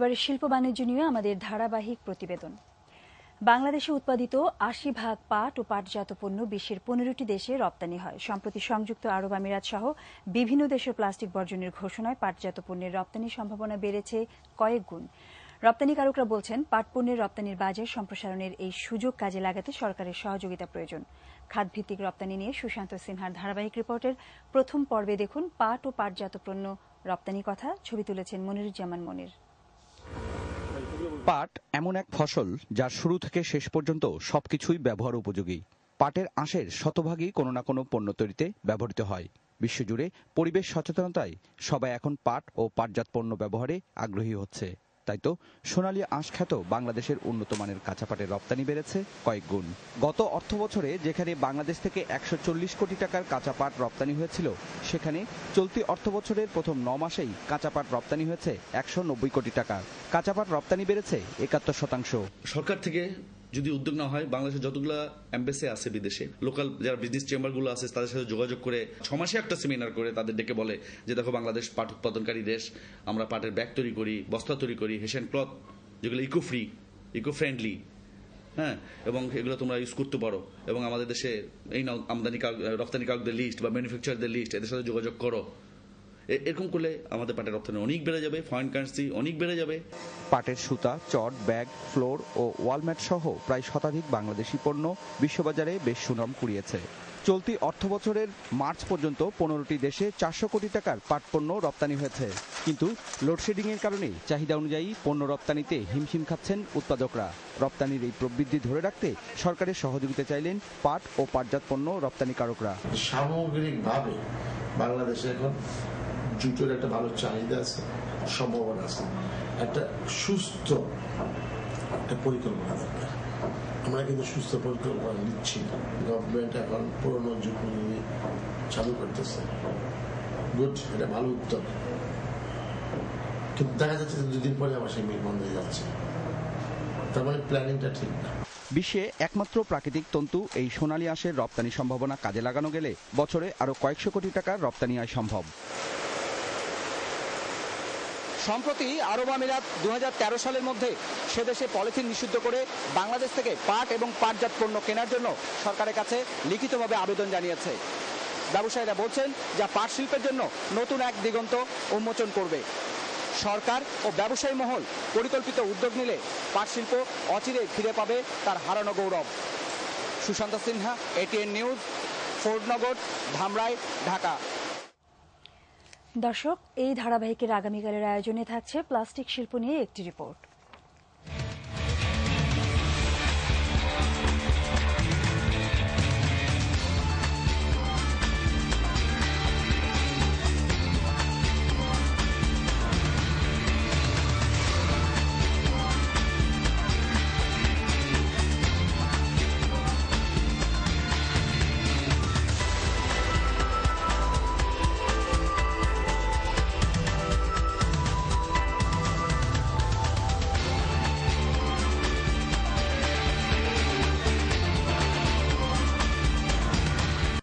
এবারে শিল্প বাণিজ্য নিয়ে আমাদের ধারাবাহিক প্রতিবেদন। বাংলাদেশে উৎপাদিত আশি ভাগ পাট ও পাটজাত পণ্য বিশ্বের পনেরোটি দেশে রপ্তানি হয়। সম্প্রতি সংযুক্ত আরব আমিরাত সহ বিভিন্ন দেশের প্লাস্টিক বর্জনের ঘোষণায় পাটজাত পণ্যের রপ্তানির সম্ভাবনা বেড়েছে কয়েক গুণ। রপ্তানিকারকরা বলছেন, পাট পণ্যের রপ্তানির বাজার সম্প্রসারণের এই সুযোগ কাজে লাগাতে সরকারের সহযোগিতা প্রয়োজন। খাতভিত্তিক রপ্তানি নিয়ে সুশান্ত সিনহার ধারাবাহিক রিপোর্টের প্রথম পর্বে দেখুন পাট ও পাটজাত পণ্য রপ্তানি কথা। ছবি তুলেছেন মনিরুজ্জামান মনির। পাট এমন এক ফসল যার শুরু থেকে শেষ পর্যন্ত সবকিছুই ব্যবহার উপযোগী। পাটের আঁশের শতভাগই কোনো না কোনো পণ্য তৈরিতে ব্যবহৃত হয়। বিশ্বজুড়ে পরিবেশ সচেতনতায় সবাই এখন পাট ও পাটজাত পণ্য ব্যবহারে আগ্রহী হচ্ছে। তাই তো? সোনালী আঁশ খ্যাত বাংলাদেশের উন্নত মানের কাঁচাপাটের রপ্তানি বেড়েছে কয়েক গুণ। গত অর্থ বছরে যেখানে বাংলাদেশ থেকে একশো চল্লিশ কোটি টাকার কাঁচাপাট রপ্তানি হয়েছিল, সেখানে চলতি অর্থ বছরের প্রথম ন মাসেই কাঁচাপাট রপ্তানি হয়েছে একশো নব্বই কোটি টাকা। কাঁচাপাট রপ্তানি বেড়েছে একাত্তর শতাংশ। সরকার থেকে যদি উদ্যোগ না হয়, বাংলাদেশের যতগুলো এম্বাসি আছে বিদেশে লোকাল যারা বিজনেস চেম্বারগুলো আছে, তাদের সাথে যোগাযোগ করে ছ মাসে একটা সেমিনার করে তাদের ডেকে বলে যে, দেখো, বাংলাদেশ পাট উৎপাদনকারী দেশ, আমরা পাটের ব্যাগ তৈরি করি, বস্তা তৈরি করি হেসেন ক্লথ যেগুলো ইকো ফ্রি ইকো ফ্রেন্ডলি হ্যাঁ? এবং এগুলো তোমরা ইউজ করতে পারো। এবং আমাদের দেশে এই নাও, আমদানি রপ্তানি কারকদের লিস্ট বা ম্যানুফ্যাকচারদের লিস্ট এদের সাথে যোগাযোগ করো। এরকম করলে আমাদের পাটের রপ্তানি অনেক বেড়ে যাবে ফরেন কারেন্সি অনেক বেড়ে যাবে। পাটের সুতা চট ব্যাগ ফ্লোর ও ওয়ালম্যাট সহ প্রায় শতাধিক বাংলাদেশি পণ্য বিশ্ববাজারে বেশ সুনাম কুড়িয়েছে। চলতি অর্থ বছরের মার্চ পর্যন্ত পনেরোটি দেশে চারশো কোটি টাকার পাট পণ্য রপ্তানি হয়েছে। কিন্তু লোডশেডিং এর কারণে চাহিদা অনুযায়ী পণ্য রপ্তানিতে হিমশিম খাচ্ছেন উৎপাদকরা। রপ্তানির এই প্রবৃদ্ধি ধরে রাখতে সরকারের সহযোগিতা চাইলেন পাট ও পাটজাত পণ্য রপ্তানিকারকরা। সামগ্রিকভাবে বাংলাদেশে এখন জুটের একটা ভালো চাহিদা আছে, সম্ভাবনা আছে। একটা সুস্থ একটা পরিকল্পনা দরকার। আমরা কিন্তু সুস্থ পরিকল্পনা নিচ্ছি গভর্নমেন্ট এখন পুরনো জুটগুলি চালু করতেছে। গুড এটা ভালো উত্তর কিন্তু দেখা যাচ্ছে দুদিন পরে আবার সেই মিল বন্ধ হয়ে যাচ্ছে। তার মানে প্ল্যানিংটা ঠিক না। বিশ্বে একমাত্র প্রাকৃতিক তন্তু এই সোনালী আঁশের রপ্তানি সম্ভাবনা কাজে লাগানো গেলে বছরে আরও কয়েকশো কোটি টাকার রপ্তানি আয় সম্ভব। সম্প্রতি আরব আমিরাত দু হাজার তেরো সালের মধ্যে সে দেশে পলিথিন নিষিদ্ধ করে বাংলাদেশ থেকে পাট এবং পাটজাত পণ্য কেনার জন্য সরকারের কাছে লিখিতভাবে আবেদন জানিয়েছে। ব্যবসায়ীরা বলছেন, যা পাট শিল্পের জন্য নতুন এক দিগন্ত উন্মোচন করবে। সরকার ও ব্যবসায়ী মহল পরিকল্পিত উদ্যোগ নিলে পাট শিল্প অচিরে ফিরে পাবে তার হারানো গৌরব। Sushanta Sinha ATN News Fordnagar Dhamrai, Dhaka. দর্শক এই ধারাবাহিকের আগামীকালের আয়োজনে থাকছে প্লাস্টিক শিল্প নিয়ে একটি রিপোর্ট।